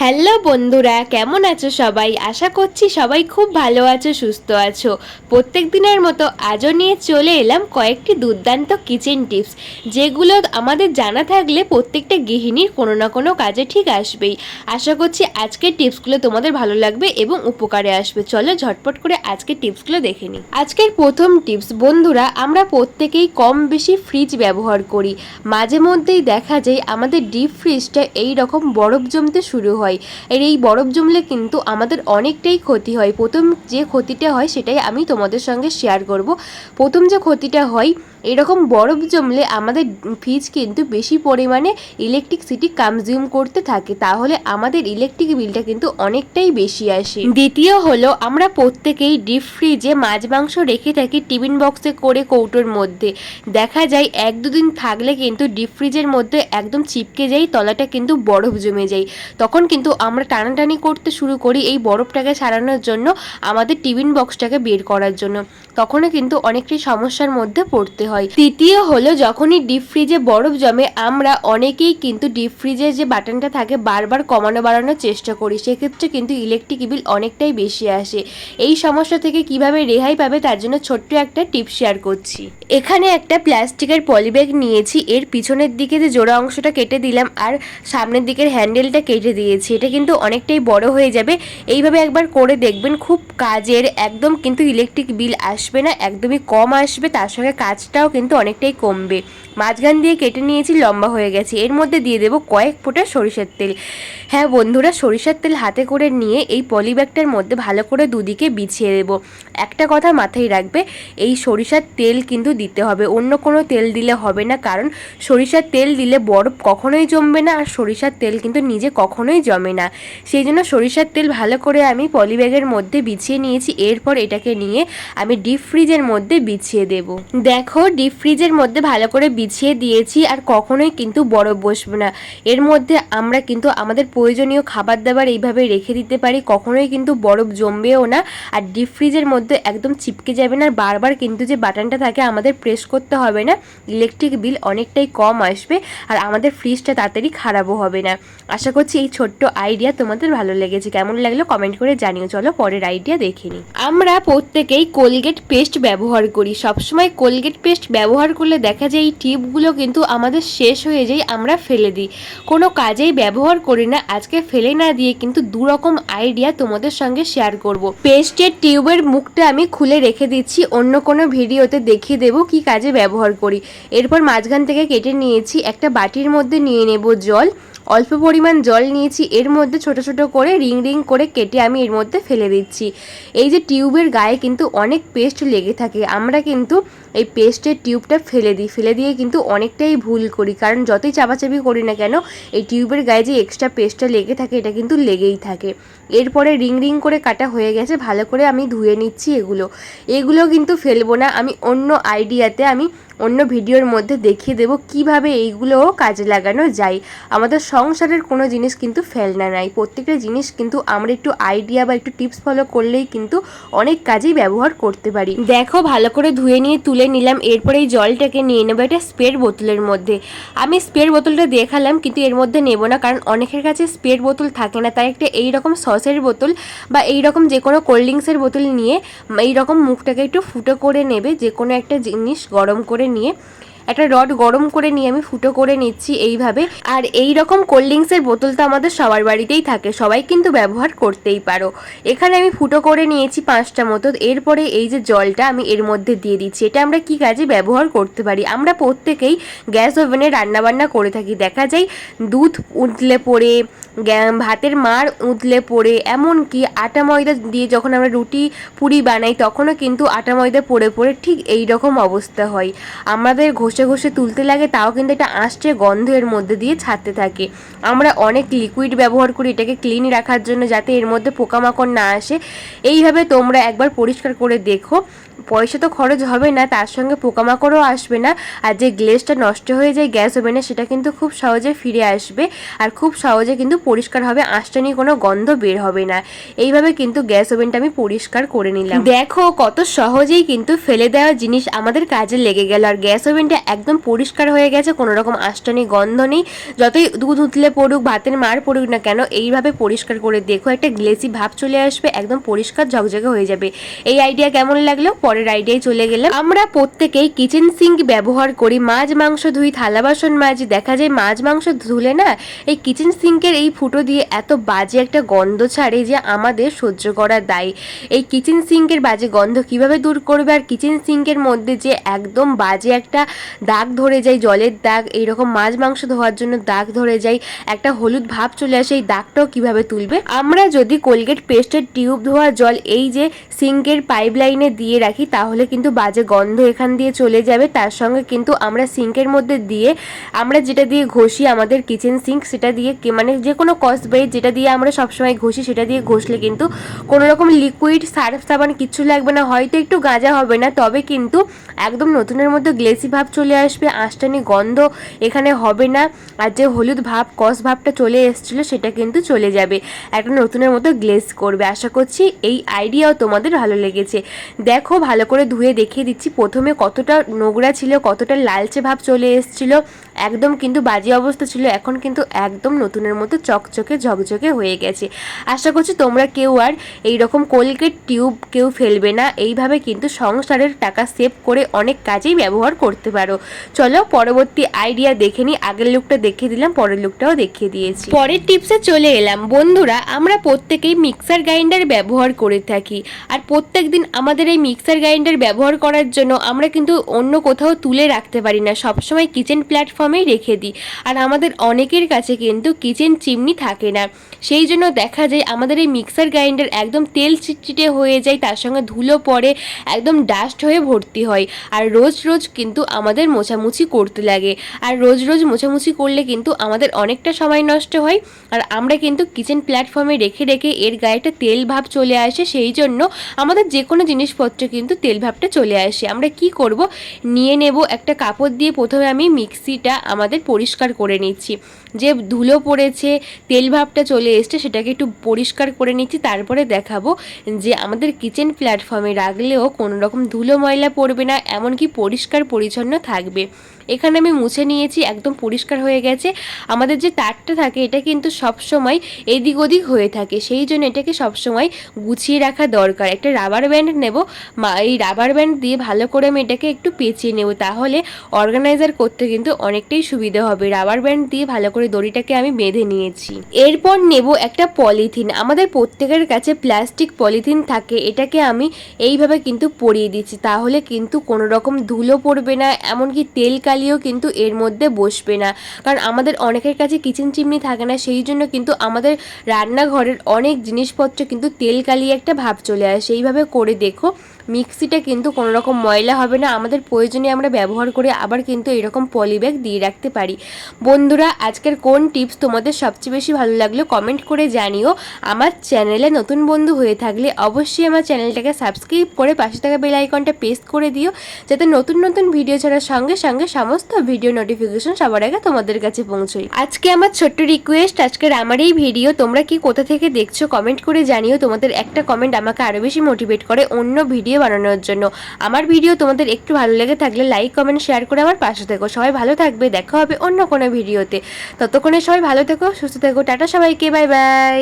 Hello বন্ধুরা, কেমন আছো সবাই? আশা করছি সবাই খুব ভালো আছো, সুস্থ আছো। প্রত্যেক দিনের মতো আজও নিয়ে চলে এলাম কয়েকটি দুর্দান্ত কিচেন টিপস যেগুলো আমাদের জানা থাকলে প্রত্যেকটা গৃহিণীর কোনো না কোনো কাজে ঠিক আসবেই। আশা করছি আজকের টিপসগুলো তোমাদের ভালো লাগবে এবং উপকারে আসবে। চলো ঝটপট করে আজকের টিপসগুলো দেখে নিই। আজকের প্রথম টিপস বন্ধুরা, আমরা প্রত্যেকেই কম বেশি ফ্রিজ ব্যবহার করি। মাঝে মধ্যেই দেখা যায় আমাদের ডিপ ফ্রিজটা এই রকম বরফ জমতে শুরু হয়। আর এই বরফ জমলে কিন্তু আমাদের অনেকটাই ক্ষতি হয়। প্রথম যে ক্ষতিটা হয় সেটাই আমি তোমাদের সঙ্গে শেয়ার করব। প্রথম যে ক্ষতিটা হয় এরকম বরফ জমলে আমাদের ফ্রিজ কিন্তু বেশি পরিমাণে ইলেকট্রিসিটি কনজিউম করতে থাকে, তাহলে আমাদের ইলেকট্রিক বিলটা কিন্তু অনেকটাই বেশি আসে। দ্বিতীয় হলো, আমরা প্রত্যেকেই ডিপ ফ্রিজে মাছ মাংস রেখে থাকি টিফিন বক্সে করে কৌটোর মধ্যে। দেখা যায়, এক দুদিন থাকলে কিন্তু ডিপ ফ্রিজের মধ্যে একদম চিপকে যাই তলাটা কিন্তু বরফ জমে যায়। তখন কিন্তু আমরা টানাটানি করতে শুরু করি এই বরফটাকে সারানোর জন্য, আমাদের টিফিন বক্সটাকে বের করার জন্য। তখনও কিন্তু অনেকটাই সমস্যার মধ্যে পড়তে হয়। তৃতীয় হলো, যখনই ডিপ ফ্রিজে বরফ জমে, আমরা অনেকেই কিন্তু ডিপ ফ্রিজে যে বাটনটা থাকে, বারবার কমানো বাড়ানোর চেষ্টা করি। সেক্ষেত্রে কিন্তু ইলেকট্রিক বিল অনেকটাই বেশি আসে। এই সমস্যা থেকে কীভাবে রেহাই পাবে, তার জন্য ছোট্ট একটা টিপ শেয়ার করছি। এখানে একটা প্লাস্টিকের পলিব্যাগ নিয়েছি। এর পিছনের দিকে যে জোড়া অংশটা কেটে দিলাম, আর সামনের দিকের হ্যান্ডেলটা কেটে দিয়েছি। এটা কিন্তু অনেকটাই বড় হয়ে যাবে। এইভাবে একবার করে দেখবেন, খুব কাজের, একদম কিন্তু ইলেকট্রিক বিল আসবে না, একদমই কম আসবে, তার সঙ্গে কাজটাও কিন্তু অনেকটাই কমবে। মাঝখান দিয়ে কেটে নিয়েছি, লম্বা হয়ে গেছে। এর মধ্যে দিয়ে দেবো কয়েক ফোঁটা সরিষার তেল। হ্যাঁ বন্ধুরা, সরিষার তেল হাতে করে নিয়ে এই পলিব্যাগটার মধ্যে ভালো করে দুদিকে বিছিয়ে দেবো। একটা কথা মাথায় রাখবে, এই সরিষার তেল কিন্তু দিতে হবে। অন্য কোনো তেল দিলে হবে না, কারণ সরিষার তেল দিলে বরফ কখনোই জমবে না, আর সরিষার তেল কিন্তু নিজে কখনোই জমে না। সেই জন্য সরিষার তেল ভালো করে আমি পলিব্যাগের মধ্যে বিছিয়ে নিয়েছি। এরপর এটাকে নিয়ে আমি ডিপ ফ্রিজের মধ্যে বিছিয়ে দেব। দেখো ডিপ ফ্রিজের মধ্যে ভালো করে বিছিয়ে দিয়েছি আর কখনোই কিন্তু বরফ বসবে না। এর মধ্যে আমরা কিন্তু আমাদের প্রয়োজনীয় খাবার দাবার এইভাবে রেখে দিতে পারি, কখনোই কিন্তু বরফ জমবেও না। আর ডিপ ফ্রিজের মধ্যে একদম চিপকে যাবে না, আর বারবার কিন্তু যে বাটনটা থাকে আমাদের প্রেস করতে হবে না ইলেকট্রিক বিল অনেকটাই কম আসবে আর আমাদের ফ্রিজটা তাড়াতাড়ি খারাপও হবে না। আশা করছি এই ছোট্ট আইডিয়া তোমাদের ভালো লেগেছে। কেমন লাগল কমেন্ট করে জানিও। চলো পরের আইডিয়া দেখে নিই। আমরা প্রত্যেকেই কোলগেট পেস্ট ব্যবহার করি। সবসময় কোলগেট পেস্ট ব্যবহার করলে দেখা যায় এই টিপগুলো কিন্তু আমাদের শেষ হয়ে যায়, আমরা ফেলে দিই। কোনো কাজেই ব্যবহার করি না, আজকে ফেলে না দিয়ে কিন্তু দু রকম আইডিয়া তোমাদের সঙ্গে শেয়ার করব। পেস্টের টিউবের মুখটা আমি খুলে রেখে দিচ্ছি, অন্য কোনো ভিডিওতে দেখিয়ে দেব কি কাজে ব্যবহার করি। এরপর মাঝখান থেকে কেটে নিয়েছি, একটা বাটির মধ্যে নিয়ে নেব জল। অল্প পরিমাণ জল নিয়েছি, এর মধ্যে ছোট ছোট করে রিং রিং করে কেটে আমি এর মধ্যে ফেলে দিচ্ছি। এই যে টিউবের গায়ে কিন্তু অনেক পেস্ট লেগে থাকে, আমরা কিন্তু এই পেস্টের টিউবটা ফেলে দিই। ফেলে দিয়ে কিন্তু অনেকটাই ভুল করি, কারণ যতই চাপাচাপি করি না কেন, এই টিউবের গায়ে যে এক্সট্রা পেস্টটা লেগে থাকে, এটা কিন্তু লেগেই থাকে। এরপরে রিং রিং করে কাটা হয়ে গেছে, ভালো করে আমি ধুয়ে নিচ্ছি এগুলো। এগুলো কিন্তু ফেলব না, আমি অন্য আইডিয়াতে আমি অন্য ভিডিওর মধ্যে দেখিয়ে দেবো কীভাবে এইগুলোও কাজে লাগানো যায়। আমাদের সংসারের কোনো জিনিস কিন্তু ফেলনা নাই। প্রত্যেকটা জিনিস কিন্তু আমরা একটু আইডিয়া বা একটু টিপস ফলো করলেই কিন্তু অনেক কাজেই ব্যবহার করতে পারি। দেখো, ভালো করে ধুয়ে নিয়ে তুলে নিলাম, এরপরে এই জলটাকে নিয়ে নেব এটা স্প্রের বোতলের মধ্যে। আমি স্প্রের বোতলটা দেখালাম, কিন্তু এর মধ্যে নেব না, কারণ অনেকের কাছে স্প্রের বোতল থাকে না। তাই একটা এই রকম সসের বোতল বা এই রকম যে কোনো কোল্ড ড্রিঙ্কসের বোতল নিয়ে এই রকম মুখটাকে একটু ফুটো করে নেবে যে কোনো একটা জিনিস গরম করে নিয়ে। একটা রড গরম করে নিয়ে আমি ফুটো করে নিচ্ছি এইভাবে। আর এই রকম কোল্ড ড্রিঙ্কসের বোতল তো আমাদের সবার বাড়িতেই থাকে, সবাই কিন্তু ব্যবহার করতেই পারো। এখানে আমি ফুটো করে নিয়েছি পাঁচটা মতো এরপরে এই যে জলটা আমি এর মধ্যে দিয়ে দিচ্ছি। এটা আমরা কি কাজে ব্যবহার করতে পারি? আমরা প্রত্যেকেই গ্যাস ওভেনে রান্নাবান্না করে থাকি। দেখা যায় দুধ উতলে পড়ে ভাতের মার উতলে পড়ে। এমনকি আটা ময়দা দিয়ে যখন আমরা রুটি, পুরি বানাই, তখনও কিন্তু আটা ময়দা পড়ে পড়ে ঠিক এই রকম অবস্থা হয়। আমাদের ঘষে ঘষে তুলতে লাগে, তাও কিন্তু এটা আঁশটে গন্ধের মধ্যে দিয়ে ছাড়তে থাকে। আমরা অনেক লিকুইড ব্যবহার করি এটাকে ক্লিন রাখার জন্য যাতে এর মধ্যে পোকামাকড় না আসে। এইভাবে তোমরা একবার পরিষ্কার করে দেখো। পয়সা তো খরচ হবে না, তার সঙ্গে পোকামাকড়ও আসবে না। আর যে গ্লেজটা নষ্ট হয়ে যায় গ্যাস ওভেনে সেটা কিন্তু খুব সহজে ফিরে আসবে। আর খুব সহজে কিন্তু পরিষ্কার হবে আঁশটানি কোনো গন্ধ বের হবে না। এইভাবে কিন্তু গ্যাস ওভেনটা আমি পরিষ্কার করে নিলাম। দেখো, কত সহজেই কিন্তু ফেলে দেওয়া জিনিস আমাদের কাজে লেগে গেল। আর গ্যাস ওভেনটা একদম পরিষ্কার হয়ে গেছে, কোনো রকম আঁশটানি গন্ধ নেই। যতই দুধ উতলে পড়ুক, ভাতের মার পড়ুক না কেন, এইভাবে পরিষ্কার করে দেখো, একটা গ্লেসি ভাব চলে আসবে, একদম পরিষ্কার ঝকঝকে হয়ে যাবে। এই আইডিয়া কেমন লাগল? পরের আইডিয়ায় চলে গেলাম। আমরা প্রত্যেকেই কিচেন সিঙ্ক ব্যবহার করি। মাছ, মাংস ধুই, থালা বাসন মাজি। দেখা যায় মাছ, মাংস ধুলে না, এই কিচেন সিঙ্কের এই ফুটো দিয়ে এত বাজে একটা গন্ধ ছাড়ে যে আমাদের সহ্য করা দায়। এই কিচেন সিঙ্কের বাজে গন্ধ কীভাবে দূর করবে? আর কিচেন সিঙ্কের মধ্যে যে একদম বাজে একটা দাগ ধরে যায়, জলের দাগ, এইরকম মাছ, মাংস ধোয়ার জন্য দাগ ধরে যায়, একটা হলুদ ভাব চলে আসে, এই দাগটাও কীভাবে তুলবে? আমরা যদি কোলগেট পেস্টের টিউব ধোয়া জল এই যে সিঙ্কের পাইপ লাইনে দিয়ে রাখি তাহলে কিন্তু বাজে গন্ধ এখান দিয়ে চলে যাবে। তার সঙ্গে কিন্তু আমরা সিঙ্কের মধ্যে দিয়ে, আমরা যেটা দিয়ে ঘষি, আমাদের কিচেন সিঙ্ক সেটা দিয়ে মানে যে কোনো কসব্রেড যেটা দিয়ে আমরা সবসময় ঘষি, সেটা দিয়ে ঘষলে কিন্তু কোনো রকম লিকুইড সার্ফ সাবান কিচ্ছু লাগবে না। হয়তো একটু গাঁজা হবে না, তবে কিন্তু একদম নতুনের মধ্যে গ্লেসি ভাব চলে আসবে আঁশটানি গন্ধ এখানে হবে না। আর যে হলুদ ভাব কস ভাবটা চলে এসেছিল, সেটা কিন্তু চলে যাবে। একটা নতুনের মতো গ্লেস করবে। আশা করছি এই আইডিয়াও তোমাদের ভালো লেগেছে। দেখো ভালো করে ধুয়ে দেখিয়ে দিচ্ছি। প্রথমে কতটা নোংরা ছিল, কতটা লালচে ভাব চলে এসেছিল, একদম কিন্তু বাজে অবস্থা ছিল, এখন কিন্তু একদম নতুনের মতো চকচকে ঝকঝকে হয়ে গেছে। আশা করছি তোমরা কেউ আর এই রকম কোলগেট টিউব কেউ ফেলবে না, এইভাবে কিন্তু সংসারের টাকা সেভ করে অনেক কাজেই ব্যবহার করতে পারো। চলো পরবর্তী আইডিয়া দেখে নিই আগের লুকটা দেখিয়ে দিলাম, পরের লুকটাও দেখিয়ে দিয়েছি। পরের টিপসে চলে এলাম। বন্ধুরা, আমরা প্রত্যেকেই মিক্সার গ্রাইন্ডার ব্যবহার করে থাকি। আর প্রত্যেক দিন আমাদের এই মিক্সার গ্রাইন্ডার ব্যবহার করার জন্য আমরা কিন্তু অন্য কোথাও তুলে রাখতে পারি না। সবসময় কিচেন প্ল্যাটফর্মেই রেখে দিই। আর আমাদের অনেকের কাছে কিন্তু কিচেন চিমনি থাকে না। সেই জন্য দেখা যায় আমাদের এই মিক্সার গ্রাইন্ডার একদম তেল চিটচিটে হয়ে যায়, তার সঙ্গে ধুলো পড়ে, একদম ডাস্ট হয়ে ভর্তি হয়। আর রোজ রোজ কিন্তু আমাদের মোছামুছি করতে লাগে। আর রোজ রোজ মোছামুছি করলে কিন্তু আমাদের অনেকটা সময় নষ্ট হয়। আর আমরা কিন্তু কিচেন প্ল্যাটফর্মে রেখে রেখে এর গায়ে একটা তেল ভাব চলে আসে। সেই জন্য আমাদের যে কোনো জিনিসপত্র কিন্তু তেল ভাবটা চলে আসে। আমরা কি করব? নিয়ে নেব একটা কাপড় দিয়ে প্রথমে আমি মিক্সিটা আমাদের পরিষ্কার করে নিচ্ছি। যে ধুলো পড়েছে, তেল ভাবটা চলে এসছে, সেটাকে একটু পরিষ্কার করে নিচ্ছি। তারপরে দেখাবো যে আমাদের কিচেন প্ল্যাটফর্মে রাখলেও কোনো রকম ধুলো ময়লা পড়বে না, এমনকি পরিষ্কার পরিচ্ছন্ন থাকবে। এখানে আমি মুছে নিয়েছি, একদম পরিষ্কার হয়ে গেছে। আমাদের যে তারটা থাকে, এটা কিন্তু সব সময় এদিক ওদিক হয়ে থাকে। সেই জন্য এটাকে সব সময় গুছিয়ে রাখা দরকার। একটা রাবার ব্যান্ড নেব। এই রাবার ব্যান্ড দিয়ে ভালো করে আমি এটাকে একটু পেঁচিয়ে নেব। তাহলে অর্গানাইজার করতে কিন্তু অনেকটাই সুবিধা হবে। রাবার ব্যান্ড দিয়ে ভালো করে দড়িটাকে আমি বেঁধে নিয়েছি। এরপর নেব একটা পলিথিন। আমাদের প্রত্যেকের কাছে প্লাস্টিক পলিথিন থাকে, এটাকে আমি এইভাবে কিন্তু পরিয়ে দিচ্ছি। তাহলে কিন্তু কোনো রকম ধুলো পড়বে না, এমনকি তেল কালিও কিন্তু এর মধ্যে বসবে না। কারণ আমাদের অনেকের কাছে কিচেন চিমনি থাকে না, সেই জন্য কিন্তু আমাদের রান্নাঘরের অনেক জিনিসপত্র কিন্তু তেল কালি একটা ভাব চলে আসে। এইভাবে করে দেখো মিক্সিটা কিন্তু কোনো রকম ময়লা হবে না। আমাদের প্রয়োজনে আমরা ব্যবহার করে আবার কিন্তু এরকম পলিব্যাগ দিয়ে রাখতে পারি। বন্ধুরা, আজকের কোন টিপস তোমাদের সবচেয়ে বেশি ভালো লাগল কমেন্ট করে জানিও। আমার চ্যানেলে নতুন বন্ধু হয়ে থাকলে অবশ্যই আমার চ্যানেলটাকে সাবস্ক্রাইব করে পাশে থাকা বেল আইকনটা পেস্ট করে দিও। যাতে নতুন নতুন ভিডিও ছাড়ার সঙ্গে সঙ্গে সমস্ত ভিডিও নোটিফিকেশন সবার আগে তোমাদের কাছে পৌঁছয়। আজকে আমার ছোট্ট রিকোয়েস্ট আজকের আমার এই ভিডিও তোমরা কি কোথা থেকে দেখছ কমেন্ট করে জানিও। তোমাদের একটা কমেন্ট আমাকে আরও বেশি মোটিভেট করে, অন্য ভিডিও বানানোর জন্য। আমার ভিডিও তোমাদের একটু ভালো লেগে থাকলে লাইক কমেন্ট শেয়ার করে আমার পাশে থেকো। সবাই ভালো থাকবে, দেখা হবে অন্য কোনো ভিডিওতে ততক্ষণে সবাই ভালো থেকো, সুস্থ থেকো। টাটা সবাইকে বাই বাই